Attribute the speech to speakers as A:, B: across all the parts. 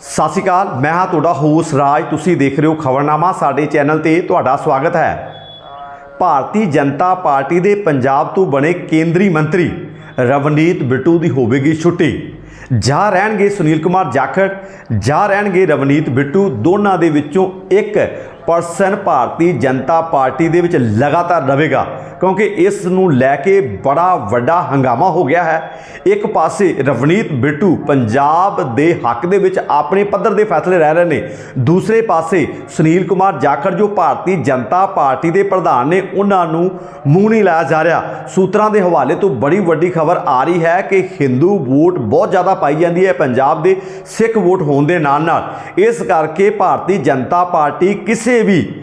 A: ਸਤਿ ਸ਼੍ਰੀ ਅਕਾਲ, ਮੈਂ ਹਾਂ ਤੁਹਾਡਾ ਹੋਸ ਰਾਜ। ਤੁਸੀਂ ਦੇਖ ਰਹੇ ਹੋ ਖਬਰਨਾਮਾ, ਸਾਡੇ ਚੈਨਲ ਤੇ ਤੁਹਾਡਾ ਸਵਾਗਤ ਹੈ। ਭਾਰਤੀ ਜਨਤਾ ਪਾਰਟੀ ਦੇ ਪੰਜਾਬ ਤੋਂ ਬਣੇ ਕੇਂਦਰੀ ਮੰਤਰੀ ਰਵਨੀਤ ਬਿੱਟੂ ਦੀ ਹੋਵੇਗੀ ਛੁੱਟੀ। ਜਾ ਰਹਿਣਗੇ ਸੁਨੀਲ ਕੁਮਾਰ ਜਾਖੜ, ਜਾ ਰਹਿਣਗੇ ਰਵਨੀਤ ਬਿੱਟੂ, ਦੋਨਾਂ ਦੇ ਵਿੱਚੋਂ ਇੱਕ ਪਰਸਨ ਭਾਰਤੀ ਜਨਤਾ ਪਾਰਟੀ ਦੇ ਵਿੱਚ ਲਗਾਤਾਰ ਰਹੇਗਾ, ਕਿਉਂਕਿ ਇਸ ਨੂੰ ਲੈ ਕੇ ਬੜਾ ਵੱਡਾ ਹੰਗਾਮਾ ਹੋ ਗਿਆ ਹੈ। ਇੱਕ ਪਾਸੇ ਰਵਨੀਤ ਬਿੱਟੂ ਪੰਜਾਬ ਦੇ ਹੱਕ ਦੇ ਵਿੱਚ ਆਪਣੇ ਪੱਧਰ ਦੇ ਫੈਸਲੇ ਰਹਿ ਰਹੇ ਨੇ। ਦੂਸਰੇ ਪਾਸੇ ਸੁਨੀਲ ਕੁਮਾਰ ਜਾਖੜ, ਜੋ ਭਾਰਤੀ ਜਨਤਾ ਪਾਰਟੀ ਦੇ ਪ੍ਰਧਾਨ ਨੇ, ਉਹਨਾਂ ਨੂੰ ਮੂੰਹ ਨਹੀਂ ਲਾਇਆ ਜਾ ਰਿਹਾ। ਸੂਤਰਾਂ ਦੇ ਹਵਾਲੇ ਤੋਂ ਬੜੀ ਵੱਡੀ ਖਬਰ ਆ ਰਹੀ ਹੈ ਕਿ ਹਿੰਦੂ ਵੋਟ ਬਹੁਤ ਜ਼ਿਆਦਾ ਪਾਈ ਜਾਂਦੀ ਹੈ। ਪੰਜਾਬ ਦੇ ਸਿੱਖ ਵੋਟ ਹੋਣ ਦੇ ਨਾਲ ਨਾਲ ਇਸ ਕਰਕੇ ਭਾਰਤੀ ਜਨਤਾ ਪਾਰਟੀ ਕਿਸੇ ਵੀ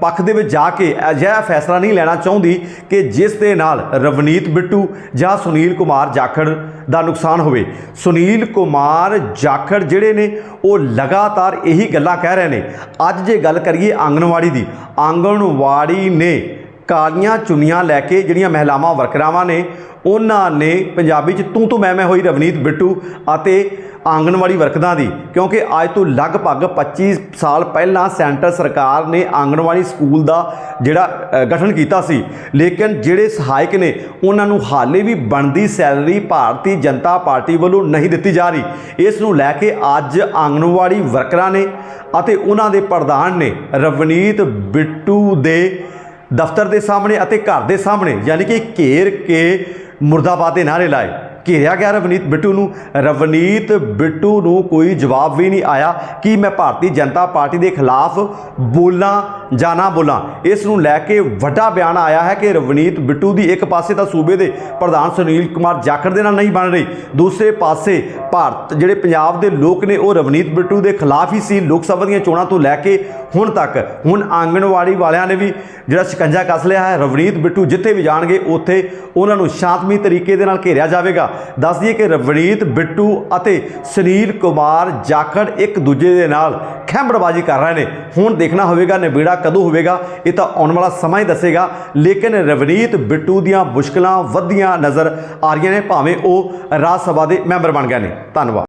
A: ਪੱਖ ਦੇ ਵਿੱਚ ਜਾ ਕੇ ਅਜਿਹਾ ਫੈਸਲਾ ਨਹੀਂ ਲੈਣਾ ਚਾਹੁੰਦੀ ਕਿ ਜਿਸ ਦੇ ਨਾਲ ਰਵਨੀਤ ਬਿੱਟੂ ਜਾਂ ਸੁਨੀਲ ਕੁਮਾਰ ਜਾਖੜ ਦਾ ਨੁਕਸਾਨ ਹੋਵੇ। ਸੁਨੀਲ ਕੁਮਾਰ ਜਾਖੜ ਜਿਹੜੇ ਨੇ, ਉਹ ਲਗਾਤਾਰ ਇਹੀ ਗੱਲਾਂ ਕਹਿ ਰਹੇ ਨੇ। ਅੱਜ ਜੇ ਗੱਲ ਕਰੀਏ ਆਂਗਣਵਾੜੀ ਦੀ, ਆਂਗਣਵਾੜੀ ਨੇ ਕਾਲੀਆਂ ਚੁੰਨੀਆਂ ਲੈ ਕੇ ਜਿਹੜੀਆਂ ਮਹਿਲਾਵਾਂ, ਵਰਕਰਾਵਾਂ ਨੇ, ਉਹਨਾਂ ਨੇ ਪੰਜਾਬੀ ਚ ਤੂੰ ਤੂੰ ਮੈਂ ਮੈਂ ਹੋਈ ਰਵਨੀਤ ਬਿੱਟੂ ਅਤੇ ਆਂਗਣਵਾੜੀ ਵਰਕਰਾਂ ਦੀ, ਕਿਉਂਕਿ ਅੱਜ ਤੋਂ ਲਗਭਗ 25 ਸਾਲ ਪਹਿਲਾਂ ਸੈਂਟਰ ਸਰਕਾਰ ਨੇ ਆਂਗਣਵਾੜੀ ਸਕੂਲ ਦਾ ਜਿਹੜਾ ਗਠਨ ਕੀਤਾ ਸੀ। ਲੇਕਿਨ ਜਿਹੜੇ ਸਹਾਇਕ ਨੇ, ਉਹਨਾਂ ਨੂੰ ਹਾਲੇ ਵੀ ਬਣਦੀ ਸੈਲਰੀ ਭਾਰਤੀ ਜਨਤਾ ਪਾਰਟੀ ਵੱਲੋਂ ਨਹੀਂ ਦਿੱਤੀ ਜਾ ਰਹੀ। ਇਸ ਨੂੰ ਲੈ ਕੇ ਅੱਜ ਆਂਗਣਵਾੜੀ ਵਰਕਰਾਂ ਨੇ ਅਤੇ ਉਹਨਾਂ ਦੇ ਪ੍ਰਧਾਨ ਨੇ ਰਵਨੀਤ ਬਿੱਟੂ ਦੇ ਦਫ਼ਤਰ ਦੇ ਸਾਹਮਣੇ ਅਤੇ ਘਰ ਦੇ ਸਾਹਮਣੇ, ਯਾਨੀ ਕਿ ਘੇਰ ਕੇ ਮੁਰਦਾਬਾਦ ਦੇ ਨਾਰੇ ਲਾਏ। ਘੇਰਿਆ ਗਿਆ ਰਵਨੀਤ ਬਿੱਟੂ ਨੂੰ। ਰਵਨੀਤ ਬਿੱਟੂ ਨੂੰ ਕੋਈ ਜਵਾਬ ਵੀ ਨਹੀਂ ਆਇਆ ਕਿ ਮੈਂ ਭਾਰਤੀ ਜਨਤਾ ਪਾਰਟੀ ਦੇ ਖਿਲਾਫ ਬੋਲਾਂ ਜਾਂ ਨਾ ਬੋਲਾਂ। ਇਸ ਨੂੰ ਲੈ ਕੇ ਵੱਡਾ ਬਿਆਨ ਆਇਆ ਹੈ ਕਿ ਰਵਨੀਤ ਬਿੱਟੂ ਦੀ ਇੱਕ ਪਾਸੇ ਤਾਂ ਸੂਬੇ ਦੇ ਪ੍ਰਧਾਨ ਸੁਨੀਲ ਕੁਮਾਰ ਜਾਖੜ ਦੇ ਨਾਲ ਨਹੀਂ ਬਣ ਰਹੀ। ਦੂਸਰੇ ਪਾਸੇ ਭਾਰਤ, ਜਿਹੜੇ ਪੰਜਾਬ ਦੇ ਲੋਕ ਨੇ, ਉਹ ਰਵਨੀਤ ਬਿੱਟੂ ਦੇ ਖਿਲਾਫ ਹੀ ਸੀ ਲੋਕ ਸਭਾ ਦੀਆਂ ਚੋਣਾਂ ਤੋਂ ਲੈ ਕੇ ਹੁਣ ਤੱਕ। ਹੁਣ ਆਂਗਣਵਾੜੀ ਵਾਲਿਆਂ ਨੇ ਵੀ ਜਿਹੜਾ ਸ਼ਿਕੰਜਾ ਕੱਸ ਲਿਆ ਹੈ, ਰਵਨੀਤ ਬਿੱਟੂ ਜਿੱਥੇ ਵੀ ਜਾਣਗੇ, ਉੱਥੇ ਉਹਨਾਂ ਨੂੰ ਸ਼ਾਂਤਮਈ ਤਰੀਕੇ ਦੇ ਨਾਲ ਘੇਰਿਆ ਜਾਵੇਗਾ। ਦੱਸ ਦਈਏ ਕਿ ਰਵਨੀਤ, ਬਿੱਟੂ ਅਤੇ ਸੁਨੀਲ ਕੁਮਾਰ ਜਾਖੜ ਇੱਕ ਦੂਜੇ ਦੇ ਨਾਲ ਖੈਂਬੜਬਾਜ਼ੀ ਕਰ ਰਹੇ ਨੇ। ਹੁਣ ਦੇਖਣਾ ਹੋਵੇਗਾ, ਨਿਬੇੜਾ ਕਦੋਂ ਹੋਵੇਗਾ, ਇਹ ਤਾਂ ਆਉਣ ਵਾਲਾ ਸਮਾਂ ਹੀ ਦੱਸੇਗਾ। ਲੇਕਿਨ ਰਵਨੀਤ, ਬਿੱਟੂ ਦੀਆਂ ਮੁਸ਼ਕਲਾਂ ਵੱਧਦੀਆਂ ਨਜ਼ਰ ਆ ਰਹੀਆਂ ਨੇ, ਭਾਵੇਂ ਉਹ ਰਾਜ ਸਭਾ ਦੇ ਮੈਂਬਰ ਬਣ ਗਏ ਨੇ। ਧੰਨਵਾਦ।